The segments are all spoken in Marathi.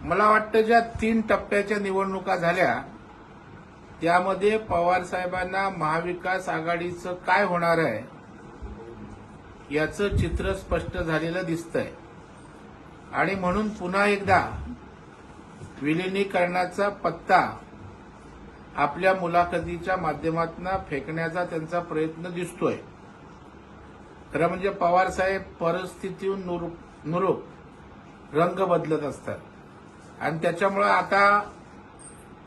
मला वाटतं ज्या तीन टप्प्याच्या निवडणुका झाल्या त्यामध्ये पवार साहेबांना महाविकास आघाडीचं काय होणार आहे याचं चित्र स्पष्ट झालेलं दिसतंय. आणि म्हणून पुन्हा एकदा विलिनीकरणाचा पत्ता आपल्या मुलाखतीच्या माध्यमातून फेकण्याचा त्यांचा प्रयत्न दिसतोय. खरं म्हणजे पवार साहेब परिस्थितीहून नुरूप नुरूप रंग बदलत असतात. आणि त्याच्यामुळं आता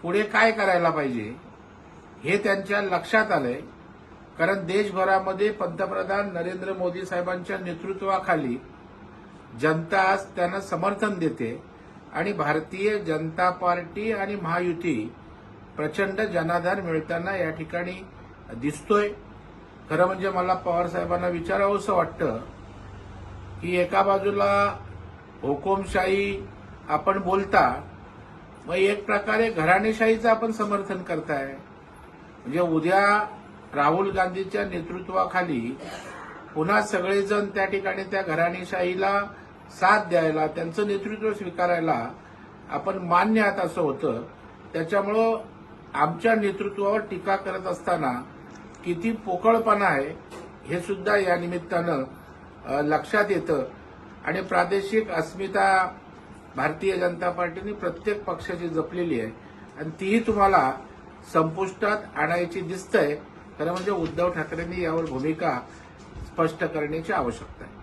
पुढे काय करायला पाहिजे हे त्यांच्या लक्षात आलंय. कारण देशभरामध्ये पंतप्रधान नरेंद्र मोदी साहेबांच्या नेतृत्वाखाली जनता आज त्यांना समर्थन देते आणि भारतीय जनता पार्टी आणि महायुती प्रचंड जनाधार मिळताना या ठिकाणी दिसतोय. खरं म्हणजे मला पवार साहेबांना विचारावंसं वाटतं की एका बाजूला हुकुमशाही आपण बोलता मग एक प्रकारे घराणेशाहीचं आपण समर्थन करताय. म्हणजे उद्या राहुल गांधीच्या नेतृत्वाखाली पुन्हा सगळेजण त्या ठिकाणी त्या घराणेशाहीला साथ द्यायला त्यांचं नेतृत्व स्वीकारायला आपण मान्य आहात असं होतं. त्याच्यामुळं आमच्या नेतृत्वावर टीका करत असताना किती पोकळपणा आहे हे सुद्धा या निमित्तानं लक्षात येतं. आणि प्रादेशिक अस्मिता भारतीय जनता पार्टीने प्रत्येक पक्षाची जपलेली आहे. आणि तीही तुम्हाला संपुष्टात आणायची दिसतंय. खरं म्हणजे उद्धव ठाकरेंनी यावर भूमिका स्पष्ट करण्याची आवश्यकता आहे.